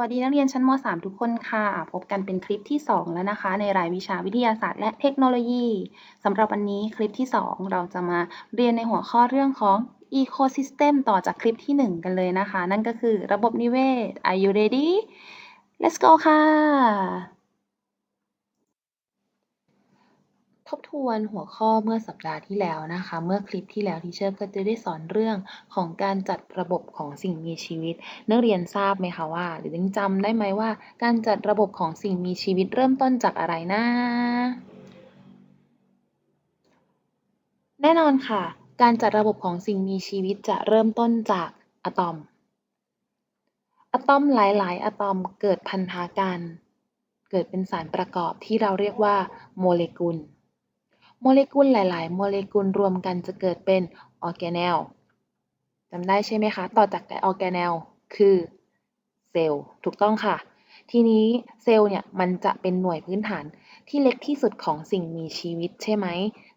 วัสดีนักเรียนชั้นม .3 ทุกคนค่ะ พบกันเป็นคลิปที่ 2 แล้วนะคะ ในรายวิชาวิทยาศาสตร์และเทคโนโลยีสำหรับวันนี้คลิปที่ 2 เราจะมาเรียนในหัวข้อเรื่องของ Ecosystem ต่อจากคลิปที่ 1 กันเลยนะคะ นั่นก็คือระบบนิเวศ Are you ready Let's go ค่ะ ทบทวนหัวข้อเมื่อสัปดาห์ที่แล้วนะคะ เมื่อคลิปที่แล้วที่เชอร์ก็จะได้สอนเรื่องของการจัดระบบของสิ่งมีชีวิต นักเรียนทราบไหมคะว่า หรือยังจำได้ไหมว่า การจัดระบบของสิ่งมีชีวิตเริ่มต้นจากอะไรนะแน่นอนค่ะ การจัดระบบของสิ่งมีชีวิตจะเริ่มต้นจากอะตอม อะตอมหลาย ๆ อะตอมเกิดพันธาการเกิดเป็นสารประกอบที่เราเรียกว่าโมเลกุล โมเลกุลหลาย ๆ โมเลกุลรวมกันจะเกิดเป็นออร์แกเนลจำได้ใช่ไหมคะ ต่อจากออร์แกเนลคือเซลล์ถูกต้องค่ะ ทีนี้เซลล์เนี่ยมันจะเป็นหน่วยพื้นฐานที่เล็กที่สุดของสิ่งมีชีวิตใช่ไหม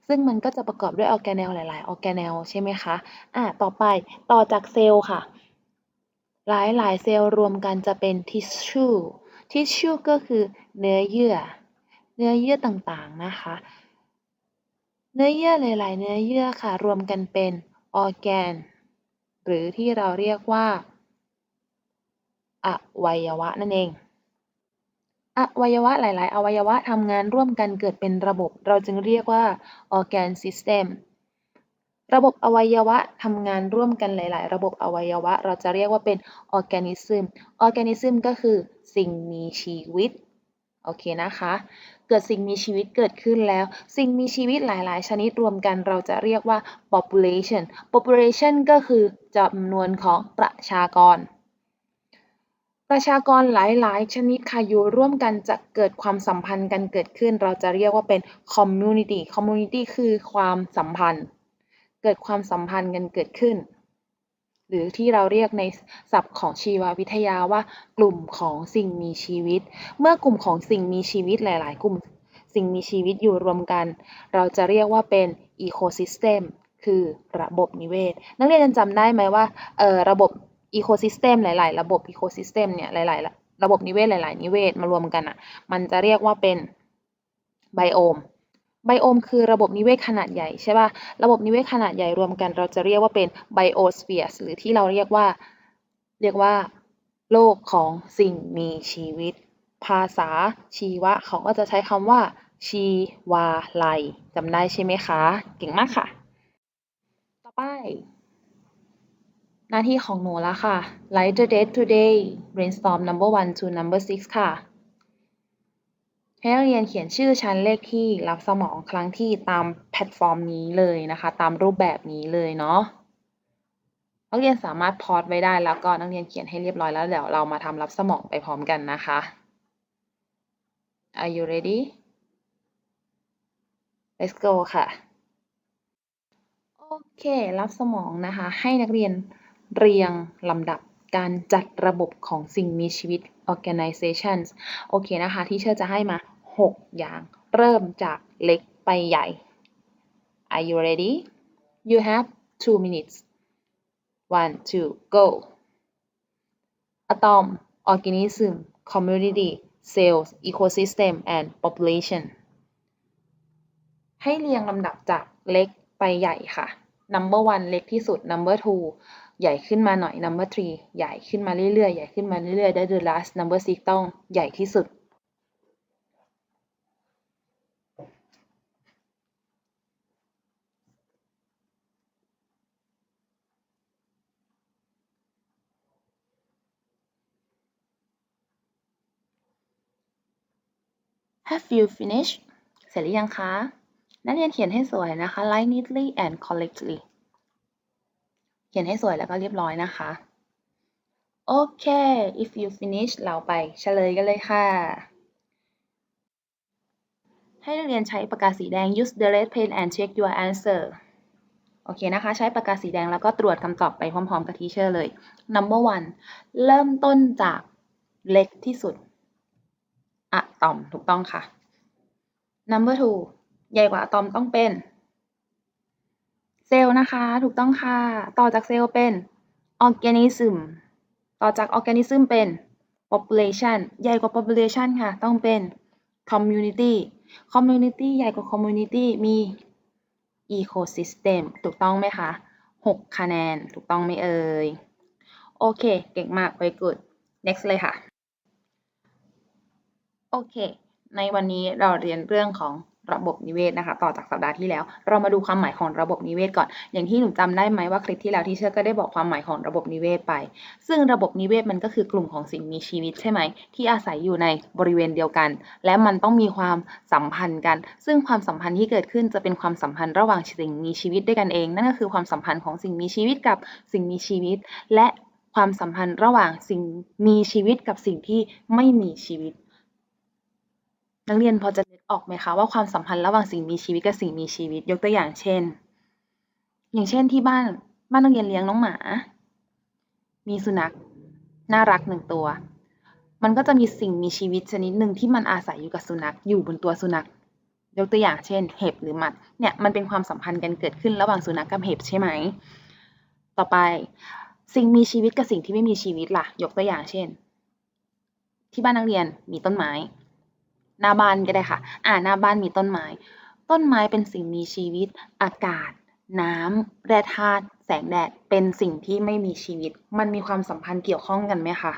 ซึ่งมันก็จะประกอบด้วยออร์แกเนลหลาย ๆ ออร์แกเนลใช่ไหมคะ อะต่อไปต่อจากเซลล์ค่ะ หลาย ๆ เซลล์รวมกันจะเป็นทิชชู่ ทิชชู่ก็คือเนื้อเยื่อ เนื้อเยื่อต่าง ๆ นะคะ เนื้อเยื่อหลายๆเนื้อเยื่อค่ะรวมกันเป็นออร์แกน หรือที่เราเรียกว่าอวัยวะนั่นเอง อวัยวะหลาย ๆ อวัยวะทำงานร่วมกันเกิดเป็นระบบ เราจึงเรียกว่า organ system ระบบอวัยวะทำงานร่วมกันหลาย ๆ ระบบอวัยวะ เราจะเรียกว่าเป็น organism organism ก็คือสิ่งมีชีวิต โอเคนะคะ เกิดสิ่งมีชีวิตเกิดขึ้นแล้ว สิ่งมีชีวิตหลาย ๆ ชนิดรวมกันเราจะเรียกว่า population population ก็คือจำนวนของประชากร ประชากรหลาย ๆ ชนิดค่ะอยู่ร่วมกันจะเกิดความสัมพันธ์กันเกิดขึ้น เราจะเรียกว่าเป็น community community คือความสัมพันธ์ เกิดความสัมพันธ์กันเกิดขึ้น หรือที่เราเรียกในศัพท์ของชีววิทยาว่ากลุ่มของสิ่งมีชีวิต เมื่อกลุ่มของสิ่งมีชีวิตหลาย ๆ กลุ่มสิ่งมีชีวิตอยู่รวมกัน เราจะเรียกว่าเป็น ecosystem คือระบบนิเวศ นักเรียนจำได้ไหมว่าระบบ ecosystem หลาย ๆ ระบบ ecosystem เนี่ยหลาย ๆ ระบบนิเวศหลาย ๆ นิเวศมารวมกันอะ มันจะเรียกว่าเป็นไบโอม ไบโอมคือระบบนิเวศขนาดใหญ่ใช่ป่ะ ระบบนิเวศขนาดใหญ่รวมกันเราจะเรียกว่าเป็นไบโอสเฟียร์หรือที่เราเรียกว่า เรียกว่าโลกของสิ่งมีชีวิต ภาษาชีวะ เขาก็จะใช้คำว่า ชีวาลัยจำได้ใช่ไหมคะ เก่งมากค่ะ ต่อไป หน้าที่ของหนูแล้วค่ะ Write the date today brainstorm number one to number six ค่ะ ให้นักเรียนเขียนชื่อชั้นเลขที่รับสมองครั้งที่ตามแพลตฟอร์มนี้เลยนะคะ ตามรูปแบบนี้เลยเนาะนักเรียนสามารถพอดไว้ได้แล้วก็นักเรียนเขียนให้เรียบร้อยแล้วเดี๋ยวเรามาทำรับสมองไปพร้อมกันนะคะ Are you ready Let's go ค่ะ โอเค รับสมองนะคะ ให้นักเรียนเรียงลำดับ การจัดระบบของสิ่งมีชีวิต organizations โอเคนะคะ ที่เชื่อจะให้มา 6 อย่าง เริ่มจากเล็กไปใหญ่ Are you ready You have two minutes one two go atom organism community cells ecosystem and population ให้เรียงลำดับจากเล็กไปใหญ่ค่ะ number one เล็กที่สุด number two ใหญ่ขึ้นมาหน่อย number three ใหญ่ขึ้นมาเรื่อยๆ ใหญ่ขึ้นมาเรื่อยๆ ได้ the last number six ต้องใหญ่ที่สุด Have you finished เสร็จหรือยังคะ นักเรียนเขียนให้สวยนะคะ write neatly and correctly เขียนให้สวยแล้วก็เรียบร้อยนะคะ โอเค if you finish เราไปเฉลยกันเลยค่ะ ให้นักเรียนใช้ปากกาสีแดง use the red pen and check your answer โอเคนะคะ ใช้ปากกาสีแดงแล้วก็ตรวจคำตอบไปพร้อม ๆ กับทีเชอร์เลย number one เริ่มต้นจากเล็กที่สุดอะตอมถูกต้องค่ะ number two ใหญ่กว่าอะตอมต้องเป็น เซลล์นะคะ ถูกต้องค่ะ ต่อจากเซลล์เป็น organism ต่อจาก organism เป็น population ใหญ่กว่า population ค่ะ ต้องเป็น community community ใหญ่กว่า community มี ecosystem ถูกต้องไหมคะ 6 คะแนน ถูกต้องไหมเอ่ย โอเค เก่งมาก very good next เลยค่ะ โอเค ในวันนี้เราเรียนเรื่องของ ระบบนิเวศนะคะ ต่อจากสัปดาห์ที่แล้ว เรามาดูความหมายของระบบนิเวศก่อน อย่างที่หนูจำได้ไหมว่าคลิปที่แล้วที่เชื่อก็ได้บอกความหมายของระบบนิเวศไป ซึ่งระบบนิเวศมันก็คือกลุ่มของสิ่งมีชีวิตใช่ไหม ที่อาศัยอยู่ในบริเวณเดียวกัน และมันต้องมีความสัมพันธ์กัน ซึ่งความสัมพันธ์ที่เกิดขึ้นจะเป็นความสัมพันธ์ระหว่างสิ่งมีชีวิตด้วยกันเอง นั่นก็คือความสัมพันธ์ของสิ่งมีชีวิตกับสิ่งมีชีวิต และความสัมพันธ์ระหว่างสิ่งมีชีวิตกับสิ่งที่ไม่มีชีวิต นักเรียนพอจะนึกออกไหมคะว่าความสัมพันธ์ระหว่างสิ่งมีชีวิตกับสิ่งมีชีวิตยกตัวอย่างเช่น อย่างเช่นที่บ้านบ้านนักเรียนเลี้ยงน้องหมา มีสุนัขน่ารักหนึ่งตัว มันก็จะมีสิ่งมีชีวิตชนิดหนึ่งที่มันอาศัยอยู่กับสุนัขอยู่บนตัวสุนัข ยกตัวอย่างเช่น เห็บหรือหมัดเนี่ยมันเป็นความสัมพันธ์กันเกิดขึ้นระหว่างสุนัขกับเห็บใช่ไหม ต่อไปสิ่งมีชีวิตกับสิ่งที่ไม่มีชีวิตล่ะ ยกตัวอย่างเช่น ที่บ้านนักเรียนมีต้นไม้ หน้าบ้านก็ได้ค่ะ อ่าหน้าบ้านมีต้นไม้ ต้นไม้เป็นสิ่งมีชีวิต อากาศ น้ำแร่ธาตุแสงแดดเป็นสิ่งที่ไม่มีชีวิต มันมีความสัมพันธ์เกี่ยวข้องกันไหมคะ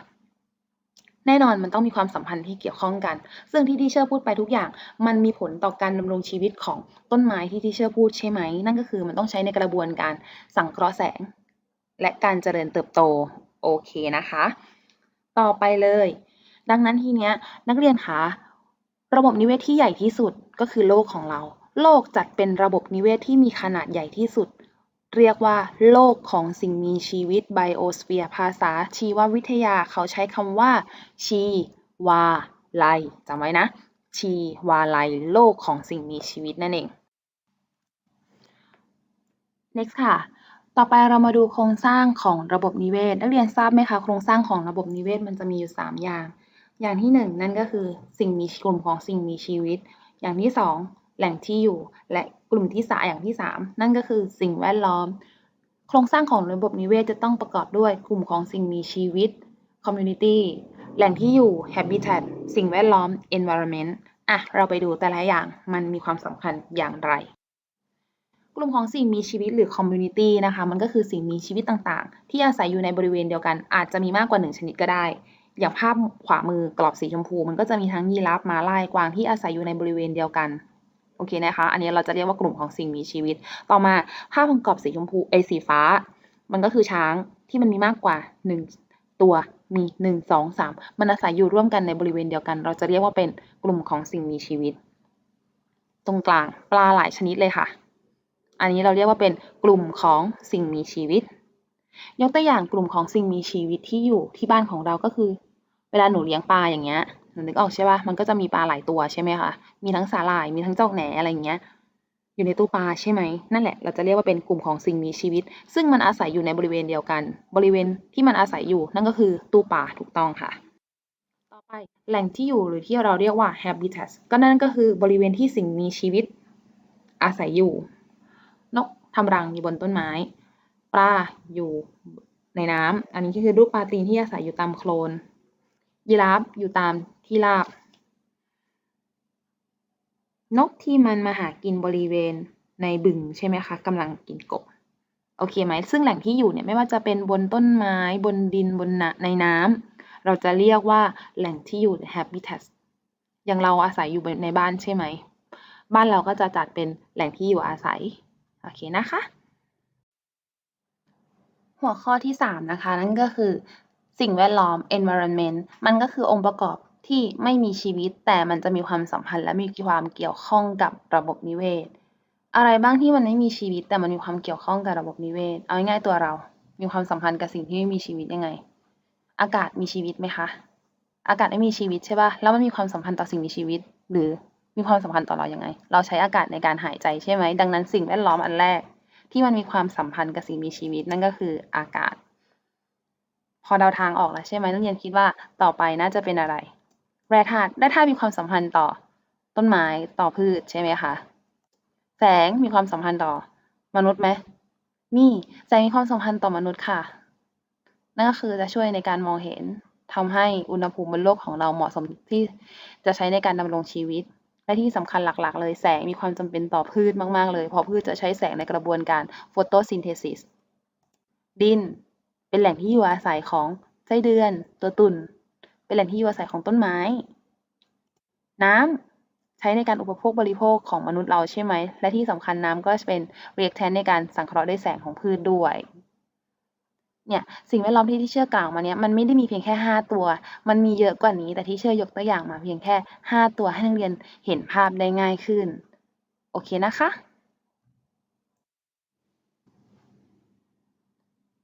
แน่นอนมันต้องมีความสัมพันธ์ที่เกี่ยวข้องกัน ซึ่งที่ที่เชอร์พูดไปทุกอย่าง มันมีผลต่อการดำรงชีวิตของต้นไม้ที่ที่เชอร์พูดใช่ไหม นั่นก็คือมันต้องใช้ในกระบวนการสังเคราะห์แสง และการเจริญเติบโต โอเคนะคะ ต่อไปเลย ดังนั้นทีเนี้ยนักเรียนคะ ระบบนิเวศที่ใหญ่ที่สุดก็คือโลกของเรา โลกจัดเป็นระบบนิเวศที่มีขนาดใหญ่ที่สุด เรียกว่า โลกของสิ่งมีชีวิตไบโอสเฟียร์ภาษาชีววิทยาเขาใช้คำว่า ชีวาไลจำไว้นะ ชีวาไลโลกของสิ่งมีชีวิตนั่นเอง next ค่ะต่อไปเรามาดูโครงสร้างของระบบนิเวศ นักเรียนทราบไหมคะ โครงสร้างของระบบนิเวศมันจะมีอยู่ 3 อย่าง อย่างที่1นั่นก็คือสิ่งมีกลุ่มของสิ่งมีชีวิต อย่างที่2แหล่งที่อยู่ และกลุ่มที่สามอย่างที่3นั่นก็คือสิ่งแวดล้อม โครงสร้างของระบบนิเวศจะต้องประกอบด้วยกลุ่มของสิ่งมีชีวิต community แหล่งที่อยู่ habitat สิ่งแวดล้อม environment อะ เราไปดูแต่ละอย่างมันมีความสำคัญอย่างไร กลุ่มของสิ่งมีชีวิตหรือ community นะคะ มันก็คือสิ่งมีชีวิตต่างๆ ที่อาศัยอยู่ในบริเวณเดียวกัน อาจจะมีมากกว่าหนึ่งชนิดก็ได้ อย่างภาพขวามือกรอบสีชมพู มันก็จะมีทั้งยีราฟม้าลายกวางที่อาศัยอยู่ในบริเวณเดียวกันโอเคนะคะ อันนี้เราจะเรียกว่ากลุ่มของสิ่งมีชีวิต ต่อมาภาพของกรอบสีชมพูไอสีฟ้า มันก็คือช้างที่มันมีมากกว่าหนึ่งตัวมีหนึ่งสองสามมันอาศัยอยู่ร่วมกันในบริเวณเดียวกัน เราจะเรียกว่าเป็นกลุ่มของสิ่งมีชีวิต ตรงกลางปลาหลายชนิดเลยค่ะ อันนี้เราเรียกว่าเป็นกลุ่มของสิ่งมีชีวิต ยกตัวอย่างกลุ่มของสิ่งมีชีวิตที่อยู่ที่บ้านของเราก็คือ เวลาหนูเลี้ยงปลาอย่างเงี้ยหนูนึกออกใช่ปะมันก็จะมีปลาหลายตัวใช่ไหมคะ มีทั้งสาหร่าย มีทั้งจอกแหนอะไรอย่างเงี้ย อยู่ในตู้ปลาใช่ไหม นั่นแหละ เราจะเรียกว่าเป็นกลุ่มของสิ่งมีชีวิต ซึ่งมันอาศัยอยู่ในบริเวณเดียวกัน บริเวณที่มันอาศัยอยู่ นั่นก็คือตู้ปลาถูกต้องค่ะ ต่อไปแหล่งที่อยู่หรือที่เราเรียกว่า habitat ก็นั่นก็คือบริเวณที่สิ่งมีชีวิต อาศัยอยู่ นกทำรังอยู่บนต้นไม้ ปลาอยู่ในน้ำอันนี้ก็คือลูกปลาตีนที่อาศัยอยู่ตามโคลน ยีราฟอยู่ตามที่ราบ นกที่มันมาหากินบริเวณในบึงใช่ไหมคะกำลังกินกบ โอเคไหม ซึ่งแหล่งที่อยู่เนี่ยไม่ว่าจะเป็นบนต้นไม้บนดินบนนในน้ำเราจะเรียกว่าแหล่งที่อยู่ habitat อย่างเราอาศัยอยู่ในบ้านใช่ไหม บ้านเราก็จะจัดเป็นแหล่งที่อยู่อาศัย โอเคนะคะ หัวข้อที่ 3 นะคะ นั่นก็คือสิ่งแวดล้อม environment มันก็คือองค์ประกอบที่ไม่มีชีวิต แต่มันจะมีความสัมพันธ์และมีความเกี่ยวข้องกับระบบนิเวศ อะไรบ้างที่มันไม่มีชีวิต แต่มันมีความเกี่ยวข้องกับระบบนิเวศ เอาง่ายๆตัวเรา มีความสัมพันธ์กับสิ่งที่ไม่มีชีวิตยังไง อากาศมีชีวิตไหมคะ อากาศไม่มีชีวิตใช่ป่ะ แล้วมันมีความสัมพันธ์ต่อสิ่งมีชีวิต หรือมีความสัมพันธ์ต่อเรายังไง เราใช้อากาศในการหายใจใช่ไหม ดังนั้นสิ่งแวดล้อมอันแรก ที่มันมีความสัมพันธ์กับสิ่งมีชีวิตนั่นก็คืออากาศ พอเดาทางออกแล้วใช่ไหมนักเรียนคิดว่าต่อไปน่าจะเป็นอะไร แร่ธาตุแร่ธาตุมีความสัมพันธ์ต่อ ต้นไม้ต่อพืชใช่ไหมคะแสงมีความสัมพันธ์ต่อ มนุษย์ไหมมีแสงมีความสัมพันธ์ต่อมนุษย์ค่ะ นั่นก็คือจะช่วยในการมองเห็นทำให้อุณหภูมิบนโลกของเราเหมาะสมที่จะใช้ในการดำรงชีวิต และที่สำคัญหลักๆ เลยแสงมีความจำเป็นต่อพืชมาก ๆ เลย เพราะพืชจะใช้แสงในกระบวนการ photosynthesis ดิน เป็นแหล่งที่อยู่อาศัยของไส้เดือน ตัวตุ่น เป็นแหล่งที่อยู่อาศัยของต้นไม้ น้ำใช้ในการอุปโภคบริโภคของมนุษย์เราใช่ไหม และที่สำคัญน้ำก็จะเป็น reactant ในการสังเคราะห์ด้วยแสงของพืชด้วย เนี่ยสิ่งแวดล้อมที่ที่เชื่อกล่าวมาเนี่ยมันไม่ได้มีเพียงแค่ 5 ตัว มันมีเยอะกว่านี้ แต่ที่เชื่อยกตัวอย่างมาเพียงแค่ 5 ตัวให้นักเรียนเห็นภาพได้ง่ายขึ้น โอเคนะคะ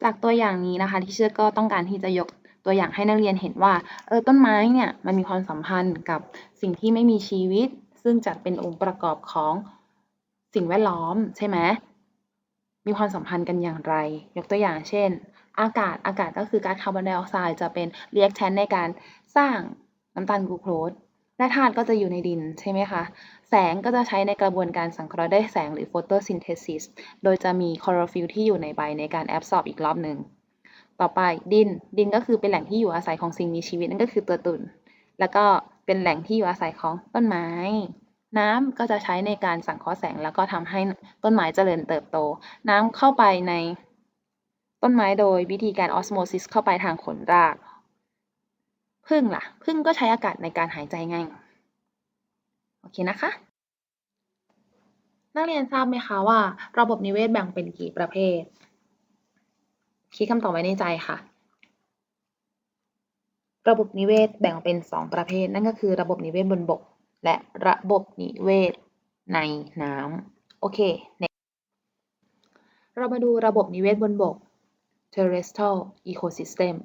จากตัวอย่างนี้นะคะที่เชื่อก็ต้องการที่จะยกตัวอย่างให้นักเรียนเห็นว่าเออต้นไม้เนี่ยมันมีความสัมพันธ์กับสิ่งที่ไม่มีชีวิต ซึ่งจัดเป็นองค์ประกอบของสิ่งแวดล้อมใช่ไหมมีความสัมพันธ์กันอย่างไร ยกตัวอย่างเช่น อากาศอากาศก็คือก๊าซคาร์บอนไดออกไซด์จะเป็นเรียกแทนในการสร้างน้ำตาลกลูโคสและธาตุก็จะอยู่ในดินใช่ไหมคะ แสงก็จะใช้ในกระบวนการสังเคราะห์ได้แสงหรือ photosynthesis โดยจะมีคลอโรฟิลที่อยู่ในใบในการแอบซอบอีกรอบหนึ่งต่อไปดินดินก็คือเป็นแหล่งที่อยู่อาศัยของสิ่งมีชีวิตนั่นก็คือตัวตุ่น แล้วก็เป็นแหล่งที่อยู่อาศัยของต้นไม้ น้ำก็จะใช้ในการสังเคราะห์แสงแล้วก็ทำให้ต้นไม้เจริญเติบโต น้ำเข้าไปใน ต้นไม้โดยวิธีการออสโมซิสเข้าไปทางขนรากพึ่งล่ะพึ่งก็ใช้อากาศในการหายใจไงโอเคนะคะ นักเรียนทราบไหมคะว่า ระบบนิเวศแบ่งเป็นกี่ประเภท คิดคำตอบไว้ในใจค่ะ ระบบนิเวศแบ่งเป็น 2 ประเภท นั่นก็คือระบบนิเวศบนบก และระบบนิเวศในน้ำโอเคเรามาดูระบบนิเวศบนบก terrestrial ecosystem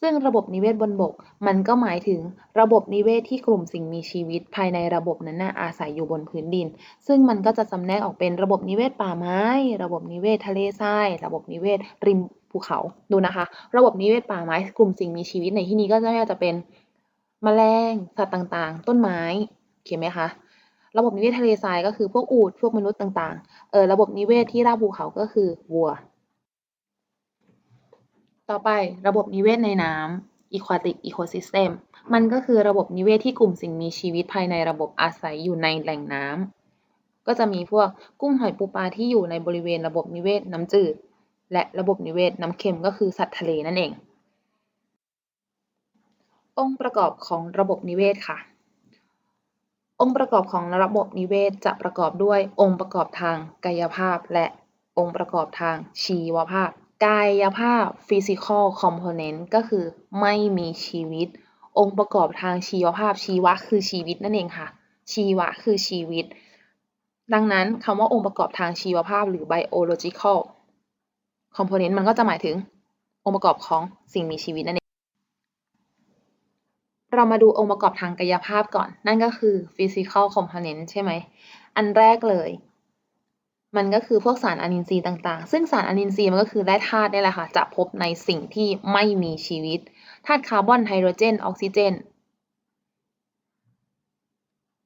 ซึ่งระบบนิเวศบนบก มันก็หมายถึงระบบนิเวศที่กลุ่มสิ่งมีชีวิตภายในระบบนั้นนะอาศัยอยู่บนพื้นดิน ซึ่งมันก็จะจำแนกออกเป็นระบบนิเวศป่าไม้ ระบบนิเวศทะเลทราย ระบบนิเวศริมภูเขา ดูนะคะ ระบบนิเวศป่าไม้ กลุ่มสิ่งมีชีวิตในที่นี้ก็จะเป็นแมลง สัตว์ต่างๆ ต้นไม้โอเคไหมคะ ระบบนิเวศทะเลทรายก็คือพวกอูฐพวกมนุษย์ต่างๆ เออระบบนิเวศที่ราบภูเขาก็คือวัว ต่อไประบบนิเวศในน้ำ aquatic ecosystem มันก็คือระบบนิเวศที่กลุ่มสิ่งมีชีวิตภายในระบบอาศัยอยู่ในแหล่งน้ำ ก็จะมีพวกกุ้งหอยปูปลาที่อยู่ในบริเวณระบบนิเวศน้ำจืด และระบบนิเวศน้ำเค็มก็คือสัตว์ทะเลนั่นเอง องค์ประกอบของระบบนิเวศค่ะ องค์ประกอบของระบบนิเวศจะประกอบด้วยองค์ประกอบทางกายภาพ และองค์ประกอบทางชีวภาพ กายภาพ physical component ก็คือไม่มีชีวิต องค์ประกอบทางชีวภาพชีวะคือชีวิตนั่นเองค่ะ ชีวะคือชีวิต ดังนั้นคำว่าองค์ประกอบทางชีวภาพหรือ biological component มันก็จะหมายถึงองค์ประกอบของสิ่งมีชีวิตนั่นเอง เรามาดูองค์ประกอบทางกายภาพก่อน นั่นก็คือ physical component ใช่ไหม อันแรกเลย มันก็คือพวกสารอนินทรีย์ต่างๆ ซึ่งสารอนินทรีย์มันก็คือแร่ธาตุนี่แหละค่ะ จะพบในสิ่งที่ไม่มีชีวิต ธาตุคาร์บอนไฮโดรเจน ออกซิเจน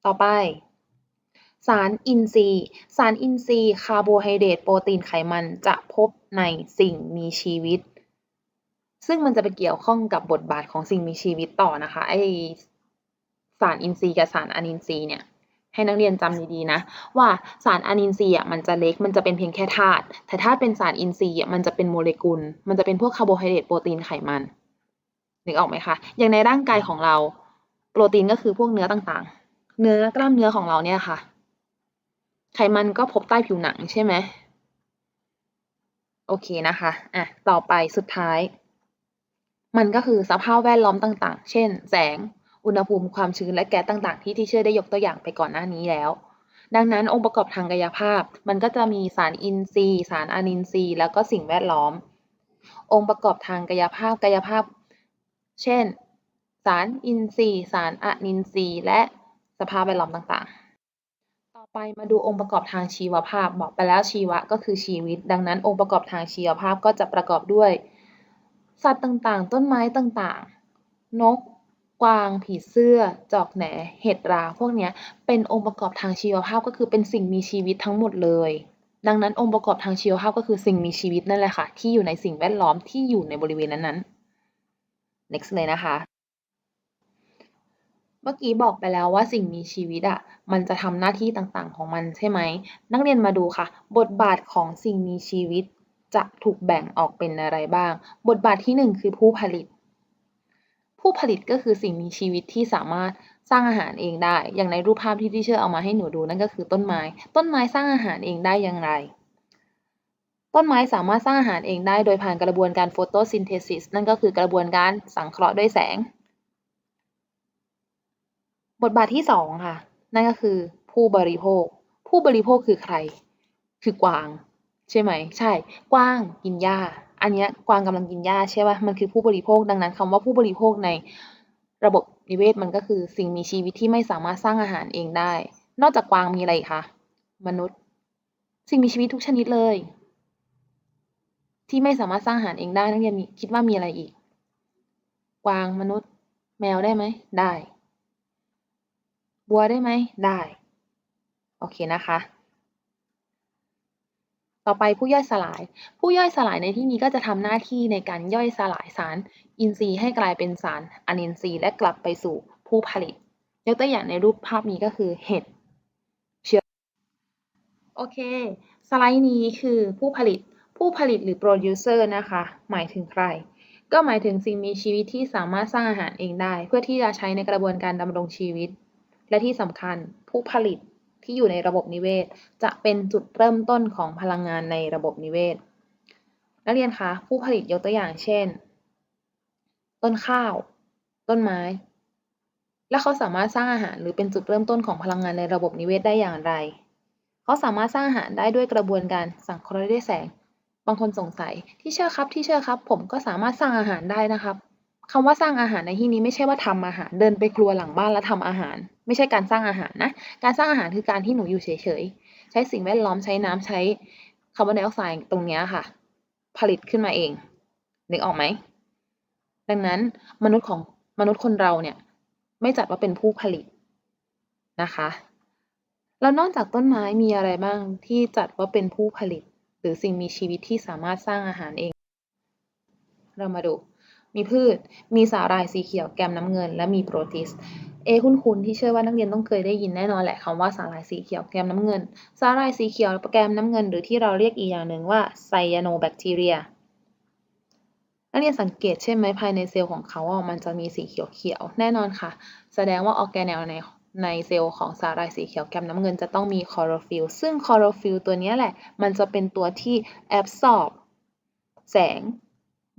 ต่อไป สารอินทรีย์ สารอินทรีย์คาร์โบไฮเดรต โปรตีน ไขมัน จะพบในสิ่งมีชีวิต ซึ่งมันจะไปเกี่ยวข้องกับบทบาทของสิ่งมีชีวิตต่อนะคะ ไอสารอินทรีย์กับสารอนินทรีย์เนี่ย ให้นักเรียนจำดีๆนะ ว่าสารอนินทรีย์อะมันจะเล็กมันจะเป็นเพียงแค่ธาตุแต่ถ้าเป็นสารอินทรีย์อะมันจะเป็นโมเลกุล มันจะเป็นพวกคาร์โบไฮเดรตโปรตีนไขมันนึกออกไหมคะอย่างในร่างกายของเรา โปรตีนก็คือพวกเนื้อต่างๆ เนื้อกล้ามเนื้อของเราเนี่ยค่ะ ไขมันก็พบใต้ผิวหนังใช่ไหมโอเคนะคะอะต่อไปสุดท้าย มันก็คือสภาพแวดล้อมต่างๆ เช่น แสง อุณหภูมิความชื้นและแก๊สต่างๆ ที่ที่เชื่อได้ยกตัวอย่างไปก่อนหน้านี้แล้ว ดังนั้นองค์ประกอบทางกายภาพ มันก็จะมีสารอินทรีย์ สารอนินทรีย์ แล้วก็สิ่งแวดล้อม องค์ประกอบทางกายภาพกายภาพ เช่น สารอินทรีย์ สารอนินทรีย์ และสภาพแวดล้อมต่างๆต่อไปมาดูองค์ประกอบทางชีวภาพบอกไปแล้วชีวะก็คือชีวิต ดังนั้นองค์ประกอบทางชีวภาพก็จะประกอบด้วย สัตว์ต่างๆ ต้นไม้ต่างๆ นก กวางผีเสื้อ จอกแหน เห็ดรา พวกนี้เป็นองค์ประกอบทางชีวภาพก็คือเป็นสิ่งมีชีวิตทั้งหมดเลย ดังนั้นองค์ประกอบทางชีวภาพก็คือสิ่งมีชีวิตนั่นแหละค่ะ ที่อยู่ในสิ่งแวดล้อมที่อยู่ในบริเวณนั้นๆ next เลยนะคะ เมื่อกี้บอกไปแล้วว่าสิ่งมีชีวิตอะมันจะทำหน้าที่ต่างๆ ของมันใช่ไหม นักเรียนมาดูค่ะ บทบาทของสิ่งมีชีวิตจะถูกแบ่งออกเป็นอะไรบ้าง บทบาทที่หนึ่งคือผู้ผลิต ผู้ผลิตก็คือสิ่งมีชีวิตที่สามารถสร้างอาหารเองได้ อย่างในรูปภาพที่ที่เชื่อเอามาให้หนูดูนั่นก็คือต้นไม้ ต้นไม้สร้างอาหารเองได้อย่างไร ต้นไม้สามารถสร้างอาหารเองได้โดยผ่านกระบวนการโฟโตซินเทซิสนั่นก็คือกระบวนการสังเคราะห์ด้วยแสง บทบาทที่สองค่ะ นั่นก็คือผู้บริโภค ผู้บริโภคคือใคร คือกวาง ใช่ไหม ใช่ กวางกินหญ้า อันนี้กวางกำลังกินหญ้าใช่ป่ะมันคือผู้บริโภคดังนั้นคำว่าผู้บริโภคในระบบนิเวศมันก็คือสิ่งมีชีวิตที่ไม่สามารถสร้างอาหารเองได้ นอกจากกวางมีอะไรคะมนุษย์ สิ่งมีชีวิตทุกชนิดเลย ที่ไม่สามารถสร้างอาหารเองได้นักเรียนมีคิดว่ามีอะไรอีก กวางมนุษย์ แมวได้ไหมได้ บัวได้ไหมได้ โอเคนะคะ ต่อไปผู้ย่อยสลาย ผู้ย่อยสลายในที่นี้ก็จะทำหน้าที่ในการย่อยสลายสารอินทรีย์ให้กลายเป็นสารอนินทรีย์และกลับไปสู่ผู้ผลิต ยกตัวอย่างในรูปภาพนี้ก็คือเห็ดเชื้อโอเค สไลด์นี้คือผู้ผลิตผู้ผลิตหรือ producer นะคะ หมายถึงใคร ก็หมายถึงสิ่งมีชีวิตที่สามารถสร้างอาหารเองได้ เพื่อที่จะใช้ในกระบวนการดำรงชีวิต และที่สำคัญผู้ผลิต ที่อยู่ในระบบนิเวศ จะเป็นจุดเริ่มต้นของพลังงานในระบบนิเวศ นักเรียนคะผู้ผลิตยกตัวอย่างเช่น ต้นข้าว ต้นไม้ แล้วเขาสามารถสร้างอาหารหรือเป็นจุดเริ่มต้นของพลังงานในระบบนิเวศได้อย่างไร เขาสามารถสร้างอาหารได้ด้วยกระบวนการสังเคราะห์ด้วยแสง บางคนสงสัยที่เชื่อครับที่เชื่อครับ ผมก็สามารถสร้างอาหารได้นะครับ คำว่าสร้างอาหารในที่นี้ไม่ใช่ว่าทำอาหารเดินไปครัวหลังบ้านแล้วทำอาหาร ไม่ใช่การสร้างอาหารนะ การสร้างอาหารคือการที่หนูอยู่เฉยๆ ใช้สิ่งแวดล้อมใช้น้ำใช้คาร์บอนไดออกไซด์ตรงนี้ค่ะ ผลิตขึ้นมาเองนึกออกไหมดังนั้นมนุษย์ของมนุษย์คนเราเนี่ย ไม่จัดว่าเป็นผู้ผลิตนะคะ แล้วนอกจากต้นไม้มีอะไรบ้างที่จัดว่าเป็นผู้ผลิต หรือสิ่งมีชีวิตที่สามารถสร้างอาหารเอง เรามาดู มีพืช มีสาหร่ายสีเขียวแกมน้ำเงิน และมีโปรตีสเอคุณคุณที่เชื่อว่านักเรียนต้องเคยได้ยินแน่นอนแหละคำว่าสาหร่ายสีเขียวแกมน้ำเงิน สาหร่ายสีเขียวแกมน้ำเงิน หรือที่เราเรียกอีกอย่างหนึ่งว่าไซยาโนแบคทีเรียนักเรียนสังเกตใช่ไหมภายในเซลล์ของเขาอะมันจะมีสีเขียวๆแน่นอนค่ะ แสดงว่าออแกเนลในในเซลล์ของสาหร่ายสีเขียวแกมน้ำเงินจะต้องมีคลอโรฟิลล์ซึ่งคลอโรฟิลล์ตัวนี้แหละ มันจะเป็นตัวที่แอบซอบแสง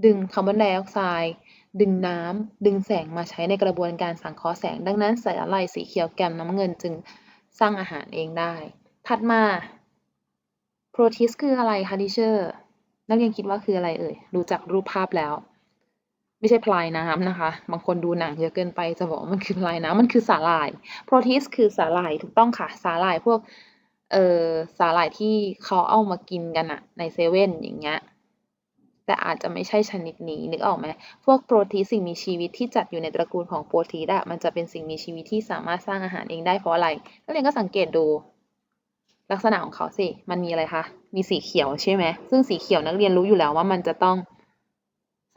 ดึงคาร์บอนไดออกไซด์ดึงน้ำดึงแสงมาใช้ในกระบวนการสังเคราะห์แสง ดังนั้นสาหร่ายสีเขียวแกมน้ำเงินจึงสร้างอาหารเองได้ ถัดมาโปรตีสคืออะไรคะดิเชอร์นักเรียนคิดว่าคืออะไรเอ่ยดูจากรูปภาพแล้ว ไม่ใช่พลายน้ำนะคะ บางคนดูหนังเยอะเกินไปจะบอกมันคือพลายน้ำมันคือสาหร่ายโปรตีสคือสาหร่ายถูกต้องค่ะสาหร่ายพวกเอ่อสาหร่ายที่เขาเอามากินกันอะในเซเว่นอย่างเงี้ย แต่อาจจะไม่ใช่ชนิดนี้นึกออกไหมพวกโปรตีสิ่งมีชีวิตที่จัดอยู่ในตระกูลของโปรตีนอะมันจะเป็นสิ่งมีชีวิตที่สามารถสร้างอาหารเองได้เพราะอะไรนักเรียนก็สังเกตดู ลักษณะของเขาสิ มันมีอะไรคะ มีสีเขียวใช่ไหมซึ่งสีเขียวนักเรียนรู้อยู่แล้วว่ามันจะต้อง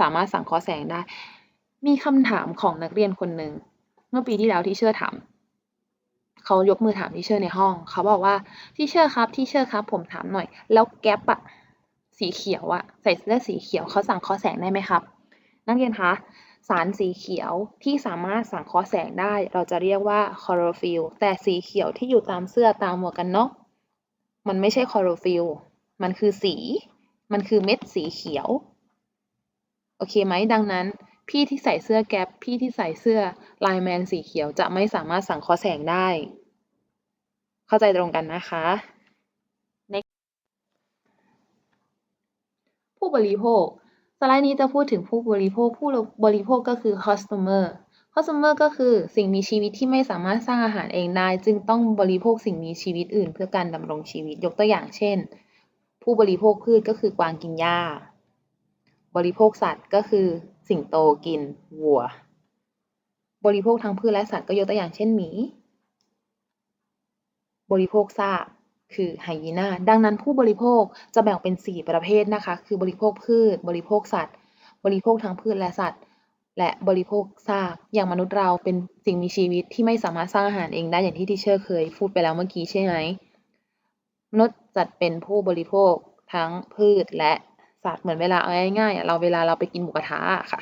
สามารถสังเคราะห์แสงได้ มีคำถามของนักเรียนคนหนึ่งเมื่อปีที่แล้วที่เชื่อถามเขายกมือถามที่เชื่อในห้อง เขาบอกว่าที่เชื่อครับที่เชื่อครับ ผมถามหน่อย แล้วแก๊ปอะ สีเขียวอะใส่เสื้อสีเขียวเขาสั่งเคราะห์แสงได้ไหมครับ นักเรียนคะสารสีเขียวที่สามารถสั่งเคราะห์แสงได้ เราจะเรียกว่าคลอโรฟิลแต่สีเขียวที่อยู่ตามเสื้อตามหมวกกันน็อกมันไม่ใช่คลอโรฟิลมันคือสี มันคือเม็ดสีเขียว โอเคไหมดังนั้น พี่ที่ใส่เสื้อแก๊ปพี่ที่ใส่เสื้อไลน์แมนสีเขียวจะไม่สามารถสั่งเคราะห์แสงได้ เข้าใจตรงกันนะคะ ผู้บริโภค สไลด์นี้จะพูดถึงผู้บริโภค ผู้บริโภคก็คือ customer customer ก็คือสิ่งมีชีวิตที่ไม่สามารถสร้างอาหารเองได้ จึงต้องบริโภคสิ่งมีชีวิตอื่น เพื่อการดำรงชีวิต ยกตัวอย่างเช่น ผู้บริโภคพืชก็คือกวางกินหญ้า บริโภคสัตว์ก็คือสิงโตกินวัว บริโภคทั้งพืชและสัตว์ก็ยกตัวอย่างเช่นหมี บริโภคซาก คือไฮยีน่า ดังนั้นผู้บริโภคจะแบ่งเป็น 4 ประเภทนะคะ คือบริโภคพืช บริโภคสัตว์ บริโภคทั้งพืชและสัตว์ และบริโภคซาก อย่างมนุษย์เราเป็นสิ่งมีชีวิตที่ไม่สามารถสร้างอาหารเองได้อย่างที่ทีเชอร์เคยพูดไปแล้วเมื่อกี้ใช่ไหมมนุษย์จัดเป็นผู้บริโภคทั้งพืชและสัตว์เหมือนเวลาเอาง่ายๆเราเวลาเราไปกินหมูกระทะค่ะ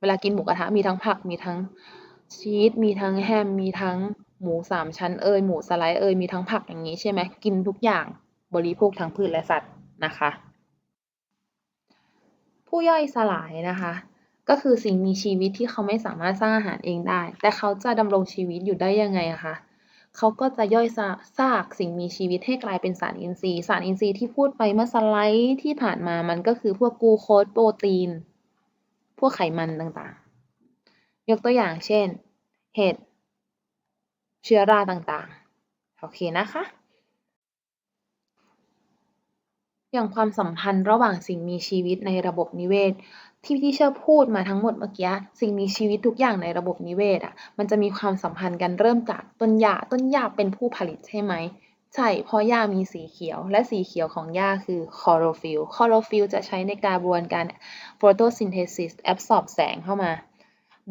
เวลากินหมูกระทะมีทั้งผักมีทั้งชีสมีทั้งแฮมมีทั้ง หมูสามชั้นเอยหมูสไลด์เอยมีทั้งผักอย่างนี้ใช่ไหมกินทุกอย่างบริโภคทั้งพืชและสัตว์นะคะ ผู้ย่อยสลายนะคะ ก็คือสิ่งมีชีวิตที่เขาไม่สามารถสร้างอาหารเองได้ แต่เขาจะดำรงชีวิตอยู่ได้ยังไงอะคะเขาก็จะย่อยซากสิ่งมีชีวิตให้กลายเป็นสารอินทรีย์ สารอินทรีย์ที่พูดไปเมื่อสไลด์ที่ผ่านมามันก็คือพวกกูโคสโปรตีน พวกไขมันต่างๆ ยกตัวอย่างเช่น เห็ด เชื้อราต่างๆ โอเคนะคะ อย่างความสัมพันธ์ระหว่างสิ่งมีชีวิตในระบบนิเวศ ที่พี่เชื่อพูดมาทั้งหมดเมื่อกี้สิ่งมีชีวิตทุกอย่างในระบบนิเวศอะมันจะมีความสัมพันธ์กันเริ่มจากต้นหญ้าต้นหญ้าเป็นผู้ผลิตใช่ไหมใช่เพราะหญ้ามีสีเขียว และสีเขียวของหญ้าคือคลอโรฟิลคลอโรฟิลจะใช้ในกระบวนการ photosynthesis absorb แสงเข้ามา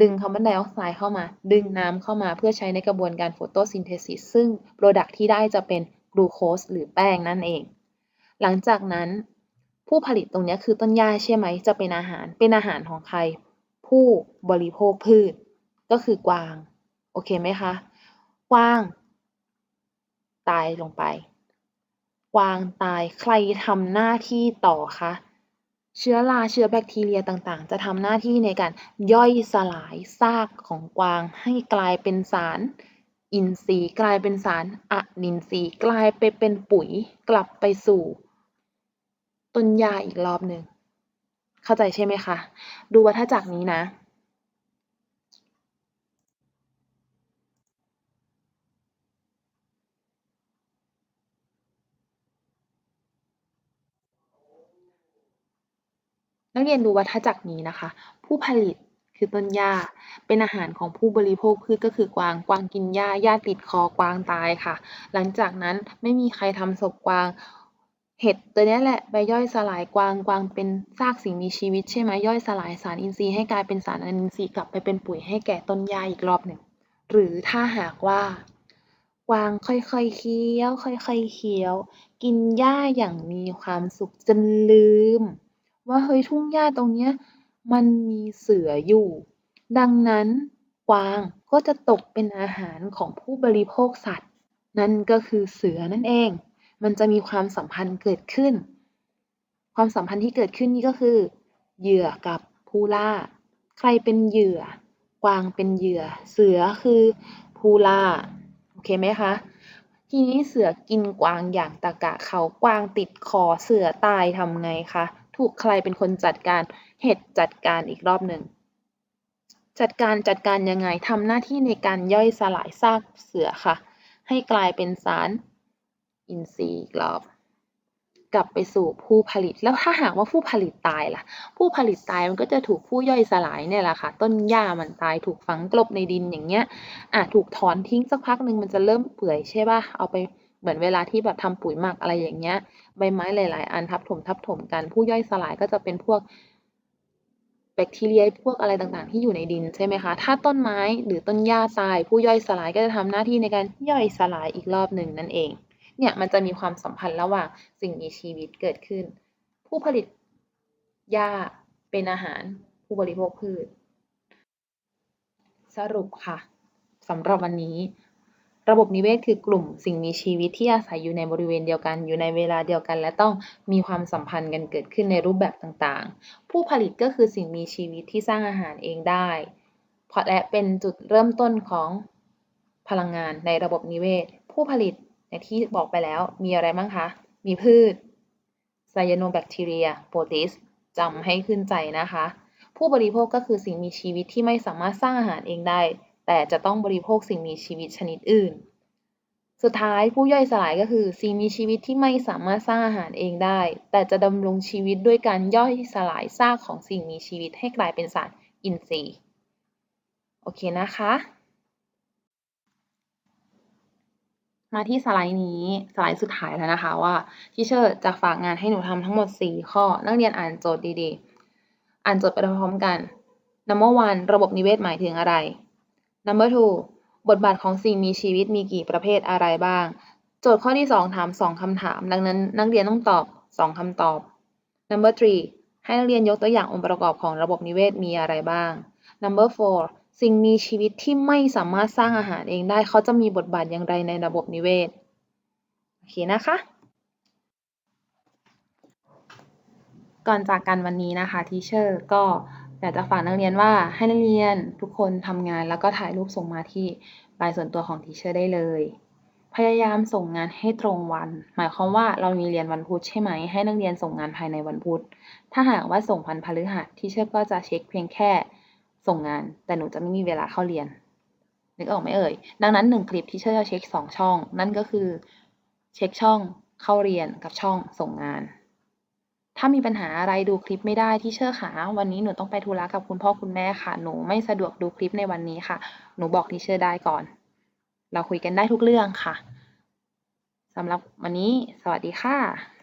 ดึงคาร์บอนไดออกไซด์เข้ามา ดึงน้ำเข้ามาเพื่อใช้ในกระบวนการ photosynthesis ซึ่ง product ที่ได้จะเป็นกลูโคสหรือแป้งนั่นเอง หลังจากนั้นผู้ผลิตตรงนี้คือต้นหญ้าใช่ไหม จะเป็นอาหาร เป็นอาหารของใคร ผู้บริโภคพืช ก็คือกวาง โอเคไหมคะ กวาง ตายลงไป กวางตาย ใครทำหน้าที่ต่อคะ เชื้อราเชื้อแบคทีเรียต่างๆ จะทำหน้าที่ในการย่อยสลายซากของกวาง ให้กลายเป็นสารอินทรีย์กลายเป็นสารอะนินทรีย์กลายไปเป็นปุ๋ยกลับไปสู่ต้นหญ้าอีกรอบหนึ่งเข้าใจใช่ไหมคะ ดูวัฏจักรนี้นะ นักเรียนดูวัฏจักรนี้นะคะ ผู้ผลิตคือต้นหญ้า เป็นอาหารของผู้บริโภคพืชก็คือกวาง กวางกินหญ้า หญ้าติดคอกวางตายค่ะ หลังจากนั้นไม่มีใครทำศพกวาง เห็ดตัวนี้แหละไปย่อยสลายกวาง กวางเป็นซากสิ่งมีชีวิตใช่ไหมย่อยสลายสารอินทรีย์ให้กลายเป็นสารอินทรีย์กลับไปเป็นปุ๋ยให้แก่ต้นหญ้าอีกรอบหนึ่ง หรือถ้าหากว่ากวางค่อยๆเคี้ยว ค่อยๆเคี้ยว กินหญ้าอย่างมีความสุขจนลืม ว่าเฮ้ยทุ่งหญ้าตรงเนี้ยมันมีเสืออยู่ ดังนั้นกวางก็จะตกเป็นอาหารของผู้บริโภคสัตว์ นั่นก็คือเสือนั่นเอง มันจะมีความสัมพันธ์เกิดขึ้น ความสัมพันธ์ที่เกิดขึ้นนี่ก็คือ เหยื่อกับผู้ล่า ใครเป็นเหยื่อ กวางเป็นเหยื่อ เสือคือผู้ล่า โอเคไหมคะ ทีนี้เสือกินกวางอย่างตะกะเขากวางติดคอเสือตายทำไงคะ ถูกใครเป็นคนจัดการ เห็ดจัดการอีกรอบหนึ่ง จัดการจัดการยังไงทำหน้าที่ในการย่อยสลายซากเสือค่ะ ให้กลายเป็นสารอินทรีย์อีกรอบกลับไปสู่ผู้ผลิตแล้วถ้าหากว่าผู้ผลิตตายล่ะ ผู้ผลิตตายมันก็จะถูกผู้ย่อยสลายเนี่ยแหละค่ะ ต้นหญ้ามันตายถูกฝังกลบในดินอย่างเงี้ยอะถูกถอนทิ้งสักพักหนึ่งมันจะเริ่มเปื่อยใช่ป่ะเอาไปเหมือนเวลาที่แบบทำปุ๋ยหมักอะไรอย่างเงี้ย ใบไม้หลาย ๆ อันทับถมทับถมกัน ผู้ย่อยสลายก็จะเป็นพวกแบคทีเรียพวกอะไรต่างๆ ที่อยู่ในดินใช่ไหมคะ ถ้าต้นไม้หรือต้นหญ้าตาย ผู้ย่อยสลายก็จะทำหน้าที่ในการย่อยสลายอีกรอบหนึ่งนั่นเอง เนี่ยมันจะมีความสัมพันธ์ระหว่างสิ่งมีชีวิตเกิดขึ้น ผู้ผลิตหญ้าเป็นอาหาร ผู้บริโภคพืช สรุปค่ะสำหรับวันนี้ ระบบนิเวศคือกลุ่มสิ่งมีชีวิตที่อาศัยอยู่ในบริเวณเดียวกัน อยู่ในเวลาเดียวกัน และต้องมีความสัมพันธ์กันเกิดขึ้นในรูปแบบต่างๆ ผู้ผลิตก็คือสิ่งมีชีวิตที่สร้างอาหารเองได้เพราะและเป็นจุดเริ่มต้นของพลังงานในระบบนิเวศ ผู้ผลิตอย่างที่บอกไปแล้วมีอะไรบ้างคะ มีพืชไซยาโนแบคทีเรียโปรติสจำให้ขึ้นใจนะคะ ผู้บริโภคก็คือสิ่งมีชีวิตที่ไม่สามารถสร้างอาหารเองได้ แต่จะต้องบริโภคสิ่งมีชีวิตชนิดอื่น สุดท้ายผู้ย่อยสลายก็คือ สิ่งมีชีวิตที่ไม่สามารถสร้างอาหารเองได้ แต่จะดำรงชีวิตด้วยการย่อยสลายซากของสิ่งมีชีวิตให้กลายเป็นสารอินทรีย์ โอเคนะคะ มาที่สไลด์นี้สไลด์สุดท้ายแล้วนะคะว่าที่เชอร์จะฝากงานให้หนูทำทั้งหมด 4 ข้อ นักเรียนอ่านโจทย์ดีๆ อ่านโจทย์ไปพร้อมกัน number one ระบบนิเวศหมายถึงอะไร number two บทบาทของสิ่งมีชีวิตมีกี่ประเภทอะไรบ้าง โจทย์ข้อที่สองถามสองคำถาม ดังนั้นนักเรียนต้องตอบสองคำตอบ number three ให้นักเรียนยกตัวอย่างองค์ประกอบของระบบนิเวศมีอะไรบ้าง number four สิ่งมีชีวิตที่ไม่สามารถสร้างอาหารเองได้ เขาจะมีบทบาทอย่างไรในระบบนิเวศ โอเคนะคะก่อนจากกันวันนี้นะคะทีเชอร์ก็ อยากจะฝากนักเรียนว่าให้นักเรียนทุกคนทำงานแล้วก็ถ่ายรูปส่งมาที่ไลน์ส่วนตัวของทีเชอร์ได้เลย พยายามส่งงานให้ตรงวัน หมายความว่าเรามีเรียนวันพุธใช่ไหม ให้นักเรียนส่งงานภายในวันพุธ ถ้าหากว่าส่งพันพฤหัสทีเชอร์ก็จะเช็คเพียงแค่ส่งงาน แต่หนูจะไม่มีเวลาเข้าเรียนนึกออกไหมเอ่ย ดังนั้นหนึ่งคลิปที่เชอร์จะเช็คสองช่อง นั่นก็คือเช็คช่องเข้าเรียนกับช่องส่งงาน ถ้ามีปัญหาอะไรดูคลิปไม่ได้ที่เชื่อขาวันนี้หนูต้องไปธุระกับคุณพ่อคุณแม่ค่ะ หนูไม่สะดวกดูคลิปในวันนี้ค่ะ หนูบอกทีเชื่อได้ก่อน เราคุยกันได้ทุกเรื่องค่ะสำหรับวันนี้ สวัสดีค่ะ